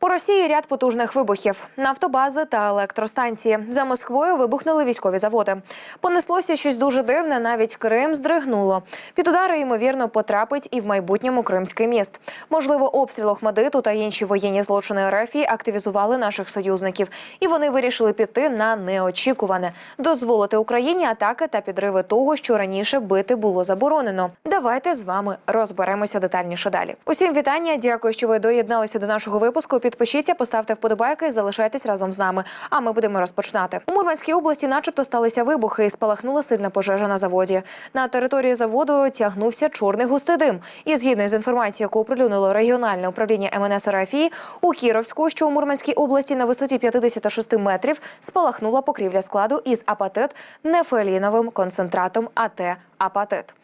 По Росії ряд потужних вибухів, нафтобази та електростанції. За Москвою вибухнули військові заводи. Понеслося щось дуже дивне. Навіть Крим здригнуло. Під удари ймовірно потрапить і в майбутньому Кримський міст. Можливо, обстріл Охмадиту та інші воєнні злочини РФ активізували наших союзників, і вони вирішили піти на неочікуване дозволити Україні атаки та підриви того, що раніше бити було заборонено. Давайте з вами розберемося детальніше далі. Усім вітання. Дякую, що ви доєдналися до нашого випуску. Підпишіться, поставте вподобайки і залишайтесь разом з нами. А ми будемо розпочинати. У Мурманській області, начебто, сталися вибухи і спалахнула сильна пожежа на заводі. На території заводу тягнувся чорний густий дим. І згідно з інформацією, яку оприлюднило регіональне управління МНС РФІ, у Кіровську, що у Мурманській області на висоті 56 метрів, спалахнула покрівля складу із апатит нефеліновим концентратом АТ апатит.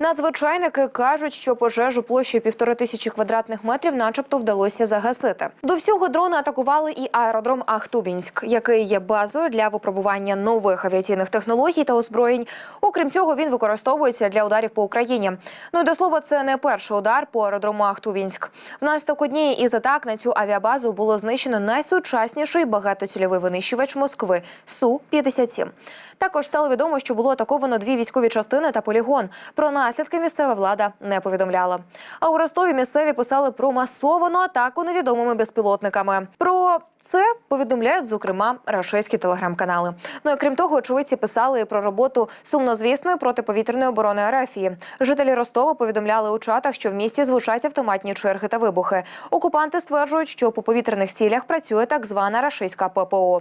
Надзвичайники кажуть, що пожежу площею півтори тисячі квадратних метрів, начебто, вдалося загасити. До всього дрони атакували і аеродром Ахтубінськ, який є базою для випробування нових авіаційних технологій та озброєнь. Окрім цього, він використовується для ударів по Україні. Ну і до слова, це не перший удар по аеродрому Ахтубінськ. Внаслідок однієї із атак на цю авіабазу було знищено найсучасніший багатоцільовий винищувач Москви су 57 Також стало відомо, що було атаковано дві військові частини та полігон. Про наслідки місцева влада не повідомляла. А у Ростові місцеві писали про масовану атаку невідомими безпілотниками. Про це повідомляють зокрема рашистські телеграм-канали. Ну і крім того, очевидці писали про роботу сумнозвісної протиповітряної оборони Арафії. Жителі Ростова повідомляли у чатах, що в місті звучать автоматні черги та вибухи. Окупанти стверджують, що по повітряних цілях працює так звана рашистська ППО.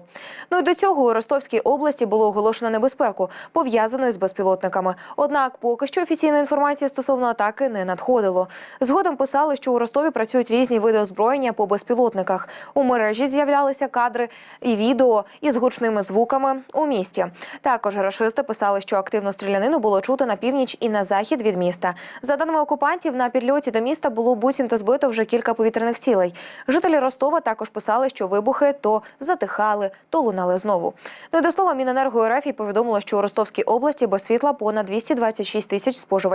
Ну і до цього у Ростовській області було оголошено небезпеку, пов'язану з безпілотниками. Однак, поки що офіційної інформації стосовно атаки не надходило. Згодом писали, що у Ростові працюють різні види озброєння по безпілотниках. У мережі з'являлися кадри і відео із гучними звуками у місті. Також рашисти писали, що активну стрілянину було чути на північ і на захід від міста. За даними окупантів, на підльоті до міста було буцімто збито вже кілька повітряних цілей. Жителі Ростова також писали, що вибухи то затихали, то лунали знову. І до слова, Міненерго РФ повідомило, що у Ростовській області без світла понад 226 тисяч споживачів.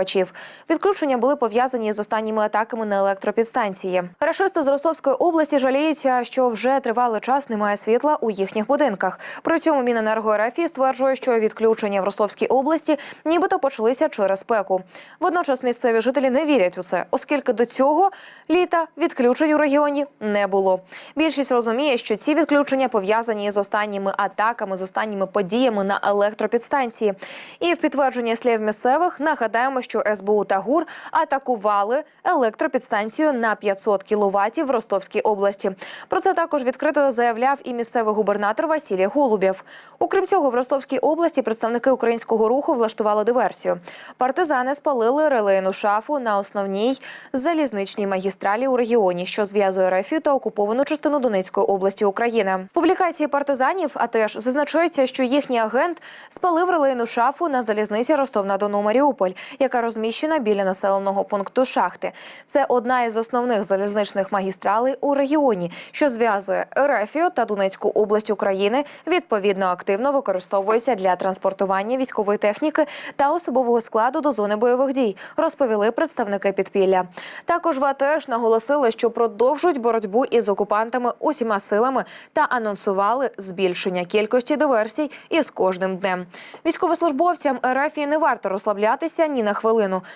Відключення були пов'язані з останніми атаками на електропідстанції. Рашисти з Ростовської області жаліються, що вже тривалий час немає світла у їхніх будинках. При цьому Міненерго РФ стверджує, що відключення в Ростовській області нібито почалися через спеку. Водночас місцеві жителі не вірять у це, оскільки до цього літа відключень у регіоні не було. Більшість розуміє, що ці відключення пов'язані з останніми атаками, з останніми подіями на електропідстанції. І в підтвердження слів місцевих нагадаємо, що СБУ та ГУР атакували електропідстанцію на 500 кВт в Ростовській області. Про це також відкрито заявляв і місцевий губернатор Василій Голубєв. Окрім цього, в Ростовській області представники українського руху влаштували диверсію. Партизани спалили релейну шафу на основній залізничній магістралі у регіоні, що зв'язує Рефію та окуповану частину Донецької області України. В публікації партизанів, а теж зазначається, що їхній агент спалив релейну шафу на залізниці Ростов-на-Дону Маріуполь, яка розміщена біля населеного пункту Шахти. Це одна із основних залізничних магістралей у регіоні, що зв'язує Ерефію та Донецьку область України. Відповідно активно використовується для транспортування військової техніки та особового складу до зони бойових дій. Розповіли представники підпілля. Також в АТЕШ наголосили, що продовжують боротьбу із окупантами усіма силами та анонсували збільшення кількості диверсій із кожним днем. Військовослужбовцям РФ не варто розслаблятися ні на хвилину.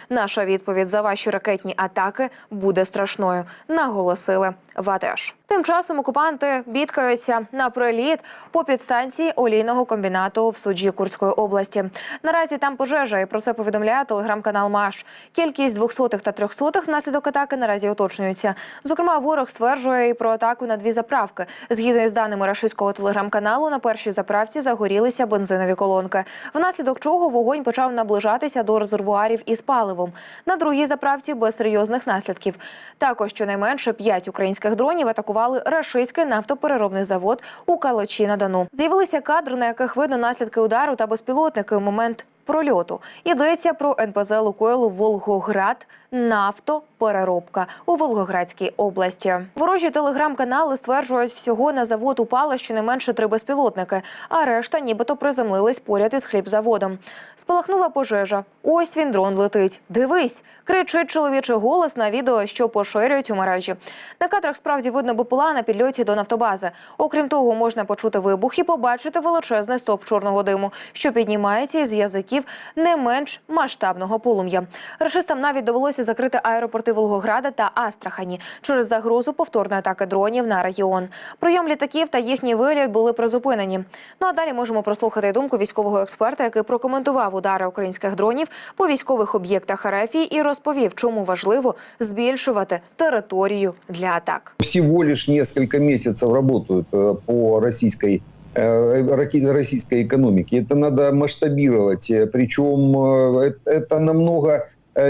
Наша відповідь за ваші ракетні атаки буде страшною. Наголосили в АТЕШ. Тим часом окупанти бідкаються на приліт по підстанції олійного комбінату в суджі Курської області. Наразі там пожежа, і про це повідомляє телеграм-канал Маш. Кількість двохсотих та трьохсотих внаслідок атаки наразі уточнюється. Зокрема, ворог стверджує і про атаку на дві заправки. Згідно із даними рашистського телеграм-каналу, на першій заправці загорілися бензинові колонки. Внаслідок чого вогонь почав наближатися до резервуарів із паливом. На другій заправці без серйозних наслідків. Також щонайменше п'ять українських дронів атакували рашистський нафтопереробний завод у Калочі на Дону. З'явилися кадри, на яких видно наслідки удару та безпілотники у момент прольоту. Йдеться про НПЗ Лукойл Волгоград нафто переробка у Волгоградській області. Ворожі телеграм-канали стверджують, всього на завод упало щонайменше три безпілотники, а решта нібито приземлились поряд із хлібзаводом. Спалахнула пожежа. Ось він дрон летить. Дивись, кричить чоловічий голос на відео, що поширюють у мережі. На кадрах справді видно БПЛА на підльоті до нафтобази. Окрім того, можна почути вибух і побачити величезний стоп чорного диму, що піднімається із язиків не менш масштабного полум'я. Рашистам навіть довелося закрити аеропорти Волгограда та Астрахані через загрозу повторної атаки дронів на регіон. Прийом літаків та їхній виліт були призупинені. Ну а далі можемо прослухати думку військового експерта, який прокоментував удари українських дронів по військових об'єктах РФ і розповів, чому важливо збільшувати територію для атак. всего лишь несколько месяцев работают э, по российской э, раки- российской экономике. Это надо масштабировать. Э, Причем э, это- это намного э,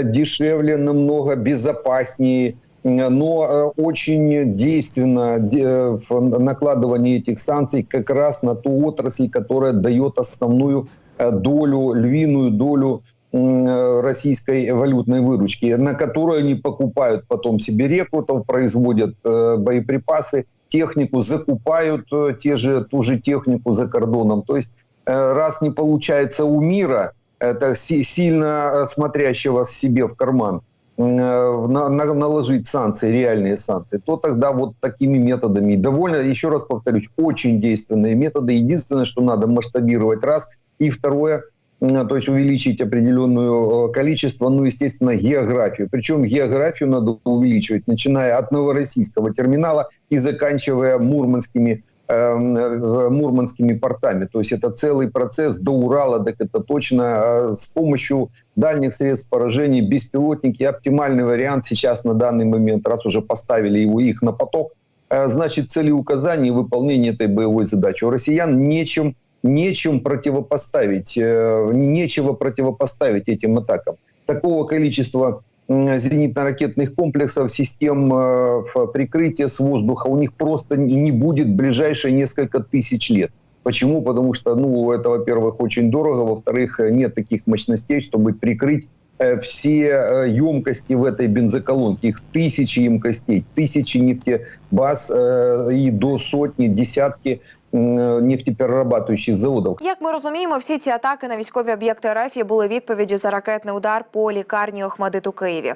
дешевле, намного безопаснее, э, но э, очень действенно де- э, в накладывание этих санкций как раз на ту отрасль, которая дает основную э, долю, львиную долю э, российской валютной выручки, на которую они покупают потом себе рекрутов, производят э, боеприпасы, технику, закупают э, те же, ту же технику за кордоном. То есть э, раз не получается у мира, это си- сильно смотрящего себе в карман, э, на- на- наложить санкции, реальные санкции, то тогда вот такими методами, довольно, еще раз повторюсь, очень действенные методы. Единственное, что надо масштабировать раз, и второе, то есть увеличить определенное э, количество, ну, естественно, географию. Причем географию надо увеличивать, начиная от новороссийского терминала и заканчивая мурманскими мурманскими портами. То есть это целый процесс до Урала, так это точно э, с помощью дальних средств поражения, беспилотники, оптимальный вариант сейчас на данный момент, раз уже поставили его их на поток, э, значит целеуказание и выполнение этой боевой задачи. У россиян нечем, нечем противопоставить, э, нечего противопоставить этим атакам. Такого количества зенитно-ракетных комплексов, систем э, прикрытия с воздуха у них просто не будет ближайшие несколько тысяч лет. Почему? Потому что, ну, это, во-первых, очень дорого, во-вторых, нет таких мощностей, чтобы прикрыть э, все э, емкости в этой бензоколонке. Их тысячи емкостей, тысячи нефтебаз и до сотни, десятки м, э, нефтеперерабатывающих заводов. Як ми розуміємо, всі ці атаки на військові об'єкти РФ були відповіддю за ракетний удар по лікарні Охмадит у Києві.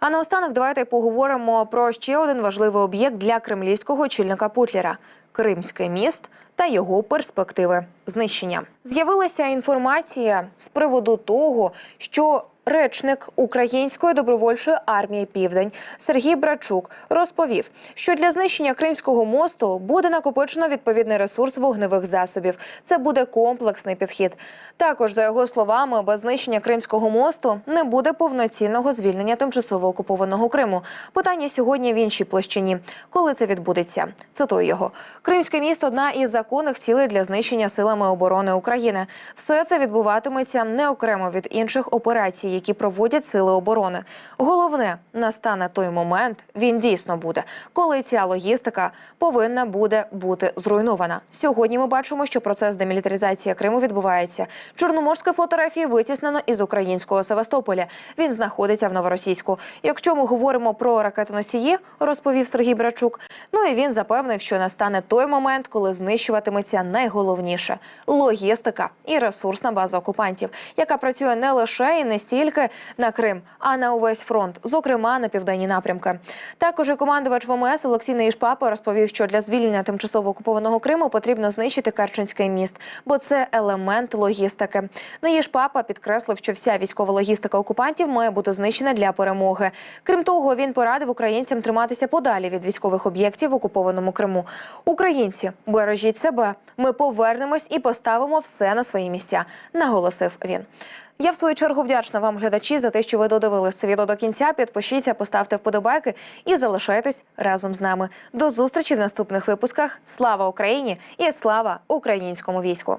А наостанок давайте поговоримо про ще один важливий об'єкт для кремлівського очільника Путлера Кримський міст та його перспективи знищення. З'явилася інформація з приводу того, що Речник Української добровольчої армії Південь Сергій Брачук розповів, що для знищення Кримського мосту буде накопичено відповідний ресурс вогневих засобів. Це буде комплексний підхід. Також, за його словами, без знищення Кримського мосту не буде повноцінного звільнення тимчасово окупованого Криму. Питання сьогодні в іншій площині. Коли це відбудеться? Цитую його: Кримське місто одна із законних цілей для знищення силами оборони України. Все це відбуватиметься не окремо від інших операцій, які проводять сили оборони. Головне, настане той момент, він дійсно буде, коли ця логістика повинна буде бути зруйнована. Сьогодні ми бачимо, що процес демілітаризації Криму відбувається. Чорноморський флот РФ витіснено із українського Севастополя. Він знаходиться в Новоросійську. Якщо ми говоримо про ракетоносії, розповів Сергій Брачук. Ну і він запевнив, що настане той момент, коли знищуватиметься найголовніше логістика і ресурсна база окупантів, яка працює не лише і не стільки на Крим, а на увесь фронт, зокрема на південні напрямки. Також і командувач ВМС Олексій Неїшпапа розповів, що для звільнення тимчасово окупованого Криму потрібно знищити Керченський міст, бо це елемент логістики. Неїшпапа підкреслив, що вся військова логістика окупантів має бути знищена для перемоги. Крім того, він порадив українцям триматися подалі від військових об'єктів в окупованому Криму. Українці, бережіть себе. Ми повернемось і поставимо все на свої місця, наголосив він. Я в свою чергу вдячна глядачі, за те, що ви додивились це відео до кінця. Підпишіться, поставте вподобайки і залишайтесь разом з нами. До зустрічі в наступних випусках. Слава Україні і слава українському війську!